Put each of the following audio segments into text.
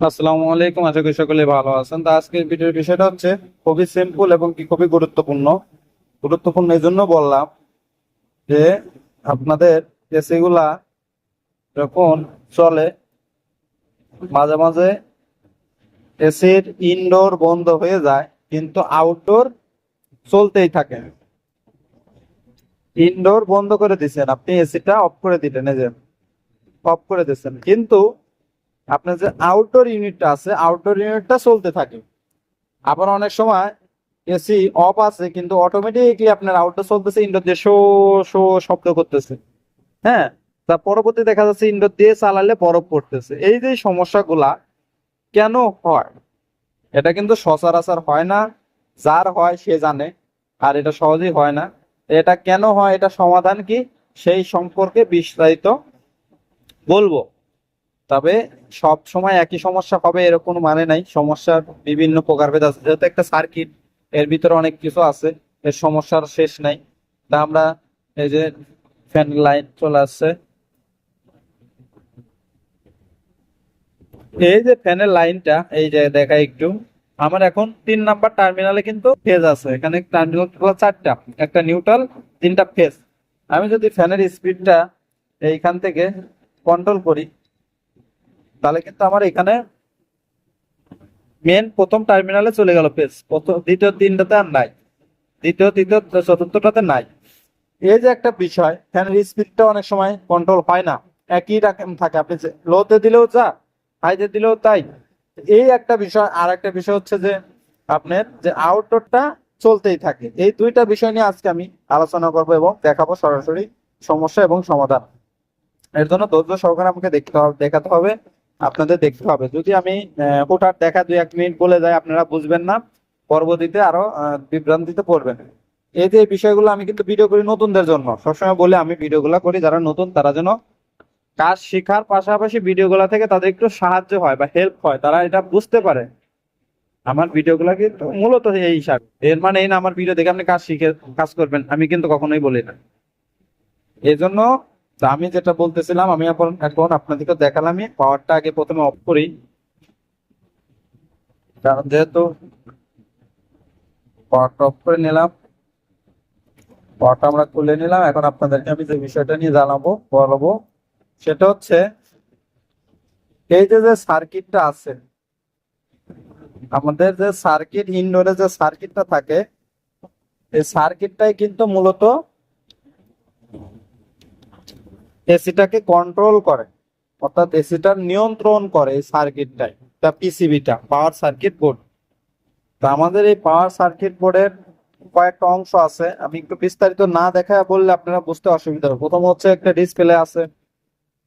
আসসালামু আশা করি সকলে ভালো আছেন। তো আজকের ভিডিওর বিষয়টা হচ্ছে, খুবই সিম্পল এবং কি খুবই গুরুত্বপূর্ণ। গুরুত্বপূর্ণ এই জন্য বললাম যে, আপনাদের এসিগুলা যখন চলে, মাঝে মাঝে এসির ইনডোর বন্ধ হয়ে যায়, কিন্তু আউটডোর চলতেই থাকে। ইনডোর বন্ধ করে দিচ্ছেন আপনি এসিটা অফ করে দিলেন, এই যে অফ করে দিচ্ছেন কিন্তু আপনার যে আউটডোর ইউনিটটা আছে আউটডোর ইউনিটটা চলতে থাকে। আবার অনেক সময় এসি অফ আছে, কিন্তু অটোমেটিকলি আপনার আউটডোর চলতেছে ইনডোর দিয়ে শো শো শব্দ করতেছে। হ্যাঁ? তার পরবর্তী দেখা যাচ্ছে ইনডোর দিয়ে চালালে বরফ পড়তেছে। এই যে সমস্যাগুলা কেন হয়? এটা কিন্তু সচরাচর হয় না। যার হয় সে জানে, আর এটা সহজেই হয় না। এটা কেন হয়, এটা সমাধান কি? সেই সম্পর্কে বিস্তারিত বলব। তবে সব সময় একই সমস্যা হবে এরকম মানে নাই। সমস্যার বিভিন্ন প্রকারভেদ আছে। যেহেতু একটা সার্কিট এর ভিতরে অনেক কিছু আছে, এর সমস্যার শেষ নাই। তা আমরা এই যে ফ্যান লাইন চলে আসছে। এই যে ফ্যানের লাইনটা এই যে দেখা একটু। আমার এখন তিন নাম্বার টার্মিনালে কিন্তু ফেজ আছে। এখানে টার্মিনাল চারটা। একটা নিউট্রাল তিনটা ফেজ আমি যদি ফ্যানের স্পিডটা এইখান থেকে কন্ট্রোল করি তাহলে কিন্তু আমার এখানে মেন প্রথম টার্মিনালে চলে গেল পেজ প্রথম দ্বিতীয় তিনটাতে আর নাই। দ্বিতীয়, তৃতীয়, চতুর্থটাতে নাই। এই যে একটা বিষয় ফ্যানের স্পিডটা অনেক সময় কন্ট্রোল হয় না। একই রকম থাকে। আপনি লোতে দিলেও যা হাইতে দিলেও তাই। এই একটা বিষয়, আর একটা বিষয় হচ্ছে যে আপনার যে আউটডোরটা চলতেই থাকে। এই দুইটা বিষয় নিয়ে আজকে আমি আলোচনা করব এবং দেখাবো সরাসরি সমস্যা এবং সমাধান। এর জন্য ধৈর্য সহকারে আমাকে দেখতে হবে, দেখাতে হবে। আপনাদের দেখতে হবে। যদি আমি হুটহাট দেখা দুই, এক মিনিট বলে যাই, আপনারা বুঝবেন না। পরবর্তীতে আরও বিভ্রান্তিতে পড়বেন। এই যে বিষয়গুলো আমি কিন্তু ভিডিও করি নতুনদের জন্য। সবসময় বলে আমি ভিডিওগুলো করি, যারা নতুন, তারা যেন কাজ শেখার পাশাপাশি ভিডিওগুলো থেকে তাদের একটু সাহায্য হয় বা হেল্প হয়, তারা এটা বুঝতে পারে। আমার ভিডিওগুলো কিন্তু মূলত এই হিসাবে। এর মানে এই না, আমার ভিডিও দেখে আপনি কাজ শিখে, কাজ করবেন, আমি কিন্তু কখনোই বলি না। এই জন্য তা আমি যেটা বলতেছিলাম, আমি এখন আপনাদেরকে দেখালামই পাওয়ারটা আগে প্রথমে অফ করি। কারণ যেহেতু পাওয়ারটা অফ করে নিলাম পাওয়ারটা আমরা খুলে নিলাম, এখন আপনাদেরকে আমি যে বিষয়টা নিয়ে জানাব, বলব, সেটা হচ্ছে, এই যে যে সার্কিটটা আছে, আমাদের যে সার্কিট ইনডোরে যে সার্কিটটা থাকে, এই সার্কিটটাই কিন্তু মূলত এসিটাকে কন্ট্রোল করে। অর্থাৎ এসিটার নিয়ন্ত্রণ করে এই সার্কিটটাই তা পিসিবিটা পাওয়ার সার্কিট বোর্ড তা আমাদের এই পাওয়ার সার্কিট বোর্ডের কয়েকটা অংশ আছে। আমি একটু বিস্তারিত না দেখা বললে আপনারা বুঝতে অসুবিধা হবে। প্রথম হচ্ছে একটা ডিসপ্লে আছে।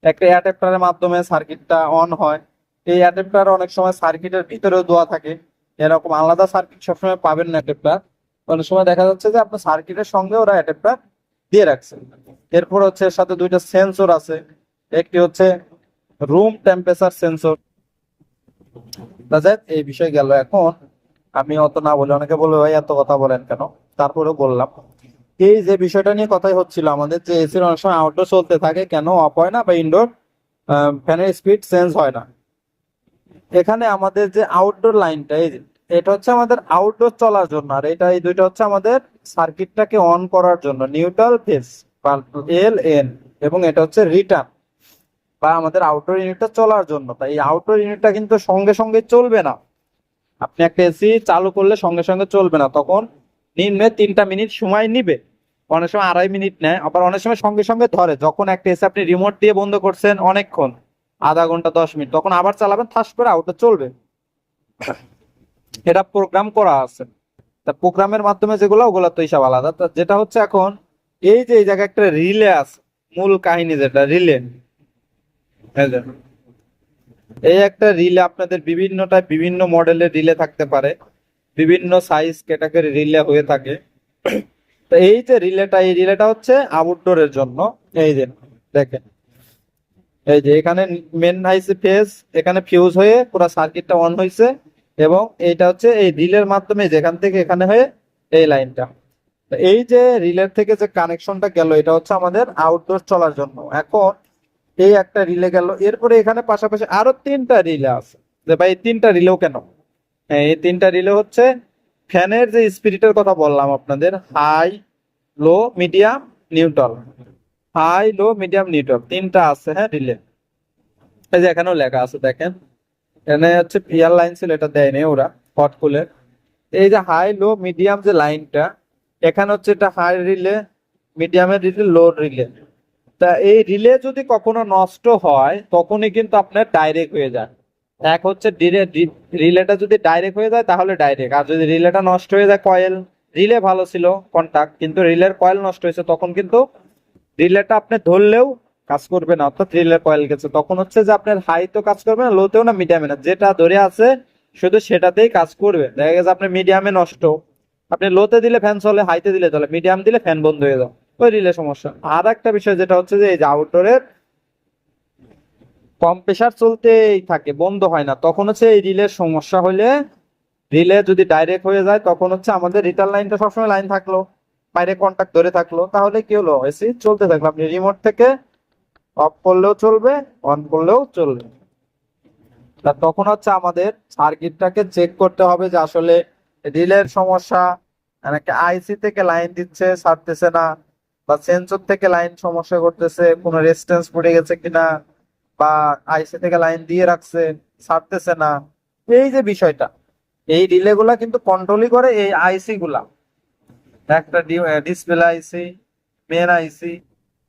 একটা অ্যাডাপ্টারের মাধ্যমে সার্কিটটা অন হয়। এই অ্যাডাপ্টার অনেক সময় সার্কিটের ভিতরেও দেওয়া থাকে। এরকম আলাদা সার্কিট সবসময় পাবেন না অ্যাডাপ্টার অনেক সময় দেখা যাচ্ছে যে আপনার সার্কিটের সঙ্গে ওরা অ্যাডাপ্টার দিয়ে রাখছে। এরপর হচ্ছে সাথে দুইটা সেন্সর আছে। একটি হচ্ছে রুম টেম্পারেচার সেন্সর এই বিষয় গেল এখন। আমি অত না বলে অনেকে বলবে ভাই এত কথা বলেন কেন? তারপরেও বললাম। এই যে বিষয়টা নিয়ে কথাই হচ্ছিল আমাদের যে এসির অনেক সময় আউটডোর চলতে থাকে কেন অফ হয় না বা ইনডোর ফ্যানের স্পিড চেঞ্জ হয় না। এখানে আমাদের যে আউটডোর লাইনটা এই যে, এটা হচ্ছে আমাদের আউটডোর চলার জন্য, আর এটা এই দুইটা হচ্ছে আমাদের সার্কিটটাকে অন করার জন্য নিউট্রাল ফেস এল এন এবং এটা হচ্ছে রিটার্ন বা আমাদের আউটডোর ইউনিটটা চলার জন্য। তাই এই আউটডোর ইউনিটটা কিন্তু সঙ্গে সঙ্গে চলবে না। আপনি একটা এসি চালু করলে সঙ্গে সঙ্গে চলবে না, তখন নিম্নে তিনটা মিনিট সময় নিবে। অনেক সময় আড়াই মিনিট নেয়, আবার অনেক সময় সঙ্গে সঙ্গে ধরে, যখন একটা এসি আপনি রিমোট দিয়ে বন্ধ করছেন অনেকক্ষণ, আধা ঘণ্টা, দশ মিনিট, তখন আবার চালাবেন থাস করে আউটডোর চলবে। এটা প্রোগ্রাম করা আছে। তা প্রোগ্রামের মাধ্যমে যেগুলো, ওগুলো তো হিসাব আলাদা। তা যেটা হচ্ছে এখন, এই যে এই জায়গায় একটা রিলে আছে, মূল কাহিনী যেটা রিলে এই একটা রিলে আপনাদের বিভিন্ন টাইপ বিভিন্ন মডেলের রিলে থাকতে পারে। বিভিন্ন সাইজ ক্যাটাগরি রিলে হয়ে থাকে। তো এই যে রিলেটা এই রিলেটা হচ্ছে আউটডোরের জন্য। এই যে, দেখেন। এই যে, এখানে মেন হাইসে ফেজ এখানে ফিউজ হয়ে পুরো সার্কিটটা অন হয়েছে এবং এইটা হচ্ছে এই রিলের মাধ্যমে যেখান থেকে এখানে হয়ে এই লাইনটা। এই যে রিলের থেকে যে কানেকশনটা গেল এটা হচ্ছে আমাদের আউটডোর চলার জন্য। এখন এই একটা রিলে গেল এরপরে এখানে পাশাপাশি আরও তিনটা রিলে আছে। যে ভাই তিনটা রিলেও কেন? হ্যাঁ, এই তিনটা রিলে হচ্ছে ফ্যানের যে স্পিরিটের কথা বললাম আপনাদের high low medium neutral high low medium neutral তিনটা আছে হ্যাঁ রিলে। এই যে এখানেও লেখা আছে দেখেন। এখানে হচ্ছে পিয়ার লাইন ছিল, এটা দেয়নি ওরা হট কুলের এই যে হাই লো মিডিয়াম যে লাইনটা, এখানে হচ্ছে এটা হাই রিলে মিডিয়ামের রিলে লো রিলে তা এই রিলে যদি কখনো নষ্ট হয়, তখনই কিন্তু আপনার ডাইরেক্ট হয়ে যায়। এক হচ্ছে রিলেটা যদি ডাইরেক্ট হয়ে যায়, তাহলে ডাইরেক্ট আর যদি রিলেটা নষ্ট হয়ে যায় কয়েল রিলে ভালো ছিল কন্টাক্ট কিন্তু রিলের কয়েল নষ্ট হয়েছে, তখন কিন্তু রিলেটা আপনি ধরলেও কাজ করবে না, অর্থাৎ রিলের কয়েল গেছে। তখন হচ্ছে যে আপনার হাই তো কাজ করবে না লোতেও না মিডিয়ামে না। যেটা ধরে আছে, শুধু সেটাতেই কাজ করবে। দেখা গেছে আপনি মিডিয়ামে নষ্ট। আপনি লোতে দিলে ফ্যান চলে হাইতে দিলে চলে। মিডিয়াম দিলে ফ্যান বন্ধ হয়ে যাবে ওই রিলে সমস্যা। আর একটা বিষয় যেটা হচ্ছে যে, এই যে আউটডোরের কম প্রেসার চলতেই থাকে, বন্ধ হয় না। তখন হচ্ছে এই রিলের সমস্যা হলে রিলে যদি ডাইরেক্ট হয়ে যায়, তখন হচ্ছে আমাদের রিটার্ন লাইনটা সবসময় লাইন থাকল। বাইরে কন্টাক্ট ধরে থাকল। তাহলে কি হলো? এসি চলতে থাকল। আপনি রিমোট থেকে অফ করলেও চলবে, অন করলেও চলবে। তখন হচ্ছে আমাদের সার্কিটটাকে চেক করতে হবে যে আসলে রিলের সমস্যা নাকি আইসি থেকে লাইন দিচ্ছে, ছাড়তেছে না, বা সেন্সর থেকে লাইন সমস্যা করতেছে, কোনো রেজিস্ট্যান্স পড়ে গেছে কিনা, বা আইসি থেকে লাইন দিয়ে রাখছে, ছাড়তেছে না, এই যে বিষয়টা, এই রিলে গুলা কিন্তু কন্ট্রোলই করে এই আইসি গুলা। একটা ডিসপ্লে আইসি মেন আইসি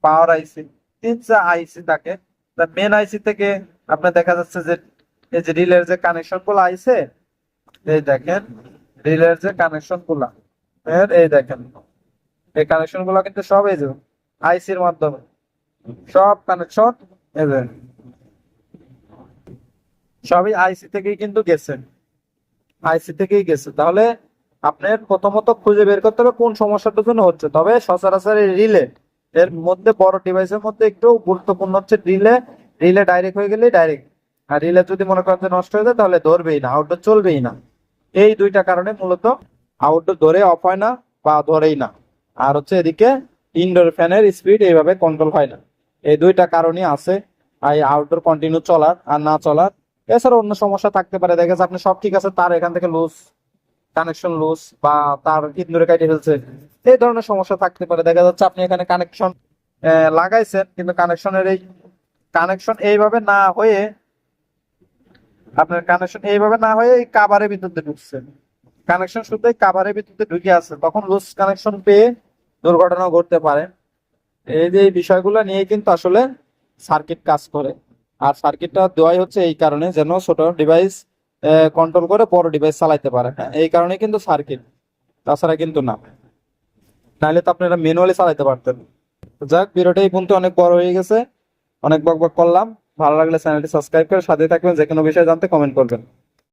পাওয়ার আইসি তিনটা আইসি থাকে। তা মেন আইসি থেকে আপনার দেখা যাচ্ছে যে, এই যে রিলের যে কানেকশনগুলো আইছে এই দেখেন রিলের যে কানেকশনগুলা এই দেখেন। এই কানেকশনগুলো কিন্তু সব এই যে আইসির মাধ্যমে। সব কানেকশন এই যে। সবই আইসি থেকেই কিন্তু গেছে। আইসি থেকেই গেছে। তাহলে আপনার প্রথমত খুঁজে বের করতে হবে কোন সমস্যাটার জন্য হচ্ছে। তবে সচরাচর রিলে এর মধ্যে বড় ডিভাইসের মধ্যে একটু গুরুত্বপূর্ণ হচ্ছে রিলে রিলে ডাইরেক্ট হয়ে গেলে ডাইরেক্ট আর রিলে যদি মনে করেন নষ্ট হয়ে যায়, তাহলে ধরবেই না আউটডোর চলবেই না। এই দুইটা কারণে মূলত আউটডোর ধরে অফ হয় না বা ধরেই না। আর হচ্ছে এদিকে ইনডোর ফ্যানের স্পিড এইভাবে কন্ট্রোল হয় না। এই দুইটা কারণই আছে আর আউটডোর কন্টিনিউ চলার আর না চলার। এছাড়া অন্য সমস্যা থাকতে পারে, দেখা যাচ্ছে আপনি সব ঠিক আছে, তার এখান থেকে লুজ কানেকশন লুজ বা তার ইন্দুরে কাটে ফেলছে, এই ধরনের সমস্যা থাকতে পারে। দেখা যাচ্ছে আপনি এখানে কানেকশন লাগাইছেন, কিন্তু কানেকশনের এই কানেকশন এইভাবে না হয়ে, আপনার কানেকশন এইভাবে না হয়ে এই কাভারের ভিতরে ঢুকছে। কানেকশন শুধু এই কাভারের ভিতরে ঢুকে আছে। তখন লুজ কানেকশন পেয়ে দুর্ঘটনা ঘটতে পারে। এই যে এই বিষয়গুলো নিয়ে কিন্তু আসলে সার্কিট কাজ করে। আর সার্কিটটা দেওয়াই হচ্ছে এই কারণে যেন ছোট ডিভাইস কন্ট্রোল করে বড় ডিভাইস চালাইতে পারে হ্যাঁ এই কারণে কিন্তু সার্কিট তাছাড়া কিন্তু না। নাহলে তো আপনারা ম্যানুয়ালি চালাইতে পারতেন। যাক, ভিডিওটা এই পর্যন্ত অনেক বড় হয়ে গেছে। অনেক বক বক করলাম। ভালো লাগলে চ্যানেলটি সাবস্ক্রাইব করে সাথে থাকবেন। যে কোনো বিষয়ে জানতে কমেন্ট করবেন।